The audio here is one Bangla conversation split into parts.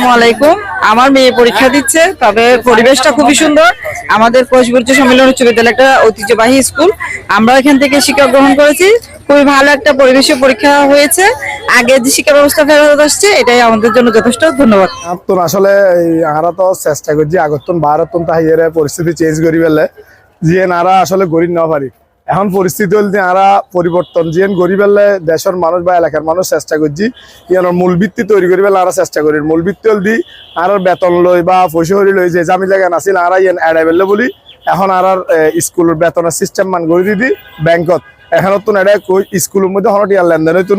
আসসালামু আলাইকুম। আমার মেয়ে পরীক্ষা দিচ্ছে, তবে পরিবেশটা খুবই সুন্দর। আমাদের কোষবুর্জ সম্মেলন উচ্চ বিদ্যালয় একটা ঐতিহ্যবাহী স্কুল। আমরা এখান থেকে শিক্ষা গ্রহণ করেছি। খুবই ভালো একটা পরিবেশে পরীক্ষা হয়েছে। আগে যে শিক্ষা ব্যবস্থা ফেরত আসছে, এটাই আমাদের জন্য যথেষ্ট। ধন্যবাদ। তো আসলে আমরা তো চেষ্টা করছি আগতন ভারতন তাহিয়ারে পরিস্থিতি চেঞ্জ করি পেলে যিয়ে নারা আসলে গরিব না পারি। এখন পরিস্থিতি হল আরা পরিবর্তন যিয়ে গড়ি পেলে দেশের মানুষ বা এলাকার মানুষ চেষ্টা করছি ইয়ানোর মূল ভিত্তি তৈরি করি পেলে আরা চেষ্টা করি। মূল ভিত্তি হল দি আর বেতন লই বা পয়সা লই, যে জামি জায়গা নাছিল, আরা ইয়ান এড়াই পেলে বলি, এখন আর স্কুলের বেতনের সিস্টেম মান করে দিদি ব্যাংকত। এখন তো এড়াই স্কুলের মধ্যে হনত ইয়ার লেনদেন হইতো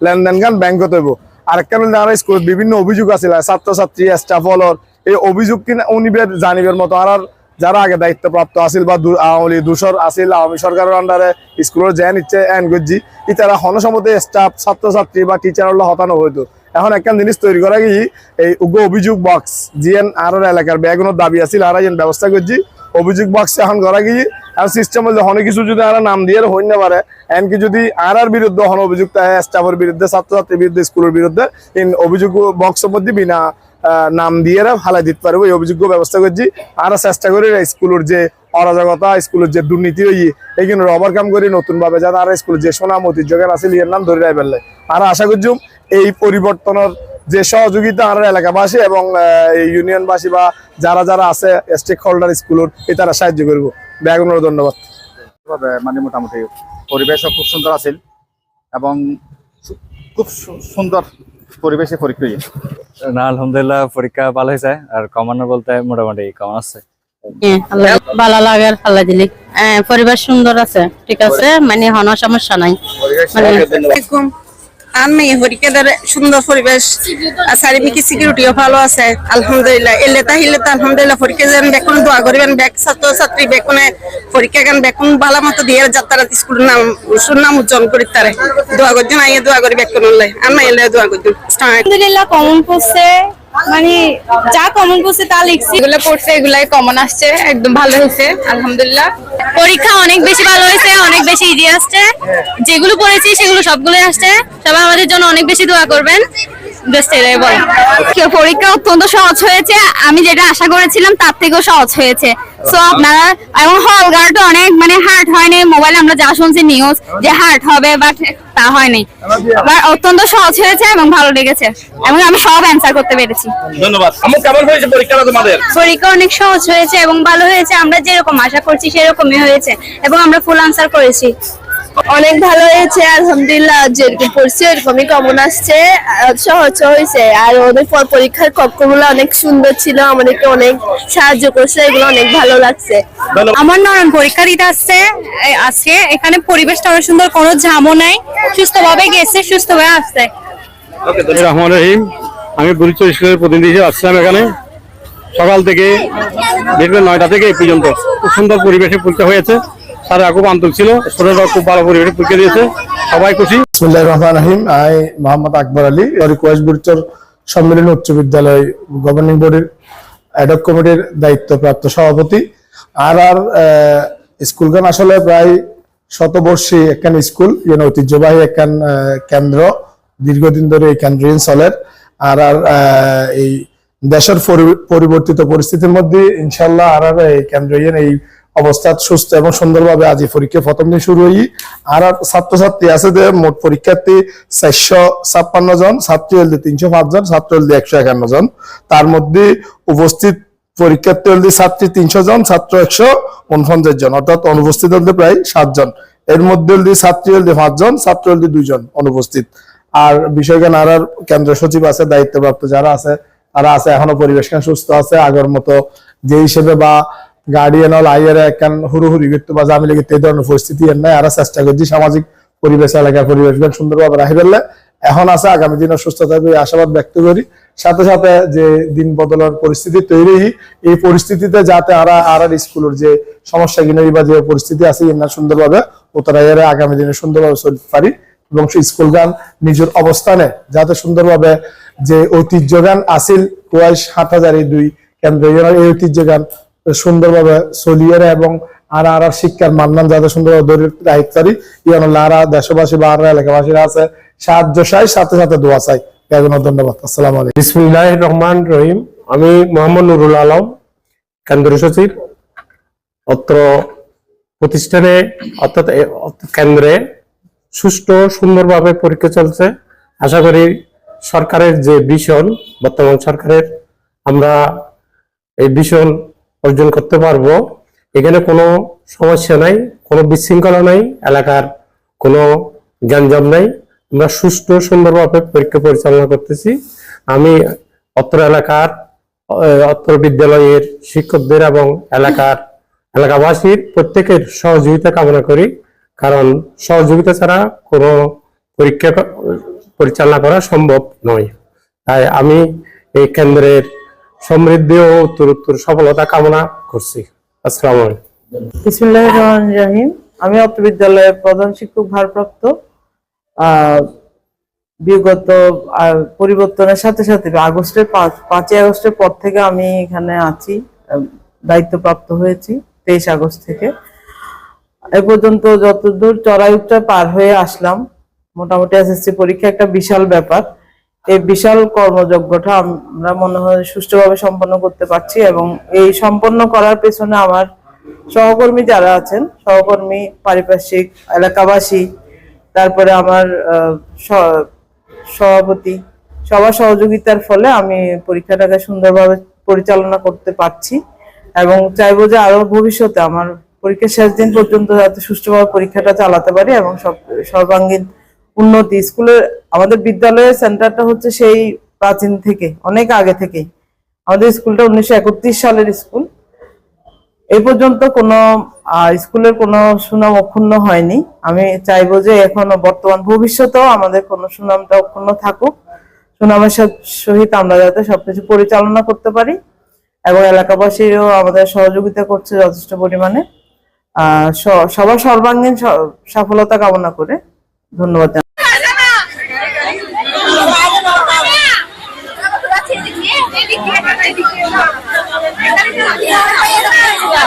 লেনদেন গান ব্যাংকত হইব। আরেকটা হল আর স্কুলত বিভিন্ন অভিযোগ আছিল, ছাত্রছাত্রী স্টাফ হলর এই অভিযোগ কিনা উনিবের জানিবের মতো আর যারা আগে দায়িত্বপ্রাপ্ত আছিল বা আওয়ামী দূষর আছিল, আওয়ামী সরকারের আন্ডারে স্কুলের যে নিচ্ছে এন গজ্জি ইতারা হনসমতে স্টাফ ছাত্রছাত্রী বা টিচার হলো হতানো হইতো। এখন একটা জিনিস তৈরি করা গিয়ে এই উগ্র অভিযোগ বক্স জিএন আর এলাকার ব্যাগুনের দাবি আছিল, আর ব্যবস্থা করছি। অভিযোগ বক্স এখন করা গিয়ে আর সিস্টেম হলে অনেক কিছু যদি আর নাম দিয়ে হইন না পারে এমনকি যদি আর আর বিরুদ্ধে হন অভিযুক্ত, হয় স্টাফের বিরুদ্ধে, ছাত্রছাত্রীর বিরুদ্ধে স্কুলের বিরুদ্ধে অভিযোগ বক্সের মধ্যে বিনা নাম দিয়ে ফালাই দিতে পারব। এই অভিযোগ্য ব্যবস্থা করছি। আরও চেষ্টা করি স্কুলের যে অরাজকতা, স্কুলের যে দুর্নীতি হই এইগুলো ওভারকাম করি নতুন ভাবে যাতে আর স্কুলের যে সোনাম ঐতিহ্যকার আছে এর নাম ধরে ফেললে আর আশা করছি এই পরিবর্তনের যে সহযোগিতা আর এলাকাবাসী এবং ইউনিয়নবাসী বা যারা যারা আছে স্টেক হোল্ডার স্কুলের এই তারা সাহায্য করব। ব্যাগুনের ধন্যবাদ। মানে মোটামুটি পরিবেশও খুব সুন্দর আছিল এবং খুব সুন্দর পরিবেশে পরীক্ষা হয়েছে। না আলহামদুলিল্লাহ পরীক্ষা ভালো হয়েছে। আর কমানো বলতে মোটামুটি কমান আছে আল্লাহ ভালো লাগে আল্লাহ দিলি। পরিবার সুন্দর আছে ঠিক আছে মানে হন সমস্যা নাই। আমি পরীক্ষা দ্বারা সুন্দর পরিবেশ, আর চারিদিকে সিকিউরিটিও ভালো আছে, আলহামদুলিল্লাহ। এলে তাহিলে তো আলহামদুলিল্লাহ, পরীক্ষা যেন বেকুন দোয়া করিবেন বেক ছাত্র ছাত্রী বেকুনে পরীক্ষা গান বেকুন ভালো মতো দিয়ে যাত্রা স্কুলের নাম সুনাম উজ্জ্বল করি তারে। দোয়া করছেন আইয়ে দোয়া করি বেকুন আমি এলে দোয়া করছেন আলহামদুলিল্লাহ, কমন পড়ছে। মানে যা কমন করছে তা লিখছি। এগুলো পড়ছে এগুলাই কমন আসছে একদম ভালো হয়েছে আলহামদুলিল্লাহ। পরীক্ষা অনেক বেশি ভালো হয়েছে অনেক বেশি ইজি আসছে। যেগুলো পড়েছি সেগুলো সবগুলোই আসছে। সবাই আমাদের জন্য অনেক বেশি দোয়া করবেন। জাস্ট এটাই বল পরীক্ষা অত্যন্ত সহজ হয়েছে। আমি যেটা আশা করেছিলাম তার থেকেও সহজ হয়েছে। সো আপনারা এবং হল গার্ড অনেক মানে হার্ড হয়নি মোবাইলে আমরা যা শুনছি নিউজ যে হার্ড হবে বাট তা হয়নি বাট অত্যন্ত সহজ হয়েছে এবং ভালো লেগেছে। এবং আমি সব অ্যান্সার করতে পেরেছি। ধন্যবাদ। কেমন হয়েছে পরীক্ষাটা তোমাদের? পরীক্ষা অনেক সহজ হয়েছে এবং ভালো হয়েছে। আমরা যেরকম আশা করছি সেরকমই হয়েছে। এবং আমরা ফুল আনসার করেছি। অনেক ভালো হয়েছে আলহামদুলিল্লাহ যেরকম পড়ছি ওরকমই কমন আসছে সহজ হয়েছে। আর ওদের পর পরীক্ষার কক্ষগুলো অনেক সুন্দর ছিল আমাদেরকে অনেক সাহায্য করছে এগুলো অনেক ভালো লাগছে। আমার নরম পরীক্ষা দিতে আসছে আজকে এখানে পরিবেশটা অনেক সুন্দর কোনো ঝামও নাই। সুস্থভাবে গেছে সুস্থভাবে আসছে। রহমান রহিম আমি বুড়িচর স্কুলের প্রতিনিধি হিসেবে আসছিলাম এখানে। সকাল থেকে বিকেল নয়টা থেকে এই পর্যন্ত খুব সুন্দর পরিবেশে পরীক্ষা হয়েছে। স্যাররা খুব আন্তরিক ছিল। স্টুডেন্টরা খুব ভালো পরিবেশে পরীক্ষা দিয়েছে। সবাই খুশি। রহমান রহিম। আই মোহাম্মদ আকবর আলী। রিকোয়েস্ট বুড়িচর সম্মেলন উচ্চ বিদ্যালয় গভর্নিং বডির অ্যাডক কমিটির দায়িত্বপ্রাপ্ত সভাপতি। আর আর স্কুল গান আসলে প্রায় শতবর্ষী একখান স্কুল যেন ঐতিহ্যবাহী একখান কেন্দ্র দীর্ঘদিন ধরে এই কেন্দ্র চলের আর আর এই দেশের পরিবর্তিত পরিস্থিতির মধ্যে ইনশাল্লাহ আর আর এই কেন্দ্র ইয়েন এই অবস্থা সুস্থ এবং সুন্দরভাবে আজ এই পরীক্ষা প্রথম দিন শুরু হই। আর ছাত্রছাত্রী আছে যে, মোট পরীক্ষার্থী চারশো ছাপ্পান্ন জন, ছাত্রী হলদি তিনশো পাঁচ জন, ছাত্র হলদি একশো একান্ন জন। তার মধ্যে উপস্থিত পরীক্ষার্থী হলদি ছাত্রী তিনশো জন, ছাত্র একশো উনপঞ্চাশ জন, অর্থাৎ অনুপস্থিত হলদি প্রায় সাত জন। এর মধ্যে হলদি ছাত্রী হলদি পাঁচ জন, ছাত্র হলদি দুইজন অনুপস্থিত। আর বিষয়জ্ঞান আর আর কেন্দ্র সচিব আছে, দায়িত্বপ্রাপ্ত যারা আছে, তারা আছে, এখনও পরিবেশখান সুস্থ আছে। আগের মতো যে হিসেবে বা গার্ডিয়ান হল আইয়ার একখান হুরু করতে বা জামি লেগে এই ধরনের পরিস্থিতি এর নাই, আর চেষ্টা করছি সামাজিক পরিবেশ, এলাকার পরিবেশ সুন্দরভাবে রাখি ফেললে। এখন আছে, আগামী দিনে সুস্থ থাকবে আশাবাদ ব্যক্ত করি। সাথে সাথে যে দিন বদলের পরিস্থিতি তৈরি, এই পরিস্থিতিতে যাতে আরা আর আর স্কুলের যে সমস্যা কিনে বা যে পরিস্থিতি আছে ইন্না সুন্দরভাবে ও তারা এর আগামী দিনে সুন্দরভাবে চলতে পারি এবং সেই স্কুল গান নিজের অবস্থানে যাতে সুন্দরভাবে যে ঐতিহ্য গান আসিল কুয়াশ হাট হাজার দুই কেন্দ্র। এই ঐতিহ্য গান সুন্দরভাবে চলিয়ে এবং আর আর শিক্ষার মান্নান যাতে সুন্দরভাবে ধরে রাখতে আরা, দেশবাসী বা আর এলাকাবাসীরা আছে। সাহায্য চাই, সাথে সাথে দোয়া চাই। ধন্যবাদ। আসসালামু আলাইকুম। বিসমুল্লাহ রহমান রহিম। আমি মোহাম্মদ নুরুল আলম কেন্দ্র সচিব। অত্র প্রতিষ্ঠানে, অর্থাৎ কেন্দ্রে সুষ্ঠু, সুন্দরভাবে পরীক্ষা চলছে। আশা করি সরকারের যে ভিশন বর্তমান সরকারের, আমরা এই ভিশন অর্জন করতে পারব। এখানে কোনো সমস্যা নাই, কোনো বিশৃঙ্খলা নাই, এলাকার কোনো গ্যাঞ্জাম নাই। আমরা সুষ্ঠু সুন্দরভাবে পরীক্ষা পরিচালনা করতেছি। আমি অত্র এলাকার অত্র বিদ্যালয়ের শিক্ষকদের এবং এলাকার এলাকাবাসীর প্রত্যেকের সহযোগিতা কামনা করি। কারণ সহযোগিতা ছাড়া কোনো পরীক্ষা, পরিচালনা করা সম্ভব নয়। তাই আমি এই কেন্দ্রের সমৃদ্ধি ও উত্তর সফলতা কামনা করছি। আসসালামু আমি অত্র বিদ্যালয়ের প্রধান শিক্ষক ভারপ্রাপ্ত। বিগত পরিবর্তনের সাথে সাথে আগস্টের পাঁচ, পাঁচই আগস্টের পর থেকে আমি এখানে আছি দায়িত্বপ্রাপ্ত হয়েছি, তেইশ আগস্ট থেকে। এ পর্যন্ত যতদূর চড়াই চড়াইউটটা পার হয়ে আসলাম, মোটামুটি এসএসসি পরীক্ষা একটা বিশাল ব্যাপার। এই বিশাল কর্মযজ্ঞটা আমরা মনে হয় সুষ্ঠুভাবে সম্পন্ন করতে পারছি এবং এই সম্পন্ন করার পেছনে আমার সহকর্মী যারা আছেন, সহকর্মী, পারিপার্শ্বিক, এলাকাবাসী, তারপরে আমার সভাপতি, সবার সহযোগিতার ফলে আমি পরীক্ষাটাকে সুন্দরভাবে পরিচালনা করতে পারছি এবং চাইব যে আরও ভবিষ্যতে আমার পরীক্ষার শেষ দিন পর্যন্ত যাতে সুষ্ঠুভাবে পরীক্ষাটা চালাতে পারি এবং সব, সর্বাঙ্গীন উন্নতি স্কুলের আমাদের বিদ্যালয়ের সেন্টারটা হচ্ছে সেই প্রাচীন থেকে, অনেক আগে থেকে আমাদের স্কুলটা উনিশশো একত্রিশ সালের স্কুল। এই পর্যন্ত কোনো স্কুলের কোনো সুনাম অক্ষুণ্ণ হয়নি। আমি চাইব যে এখনও বর্তমান ভবিষ্যতেও আমাদের কোনো সুনামটা অক্ষুণ্ণ থাকুক। সুনামের সহিত আমরা যাতে সবকিছু পরিচালনা করতে পারি এবং এলাকাবাসীও আমাদের সহযোগিতা করছে যথেষ্ট পরিমাণে। সবার সর্বাঙ্গীন সফলতা কামনা করে। ধন্যবাদ।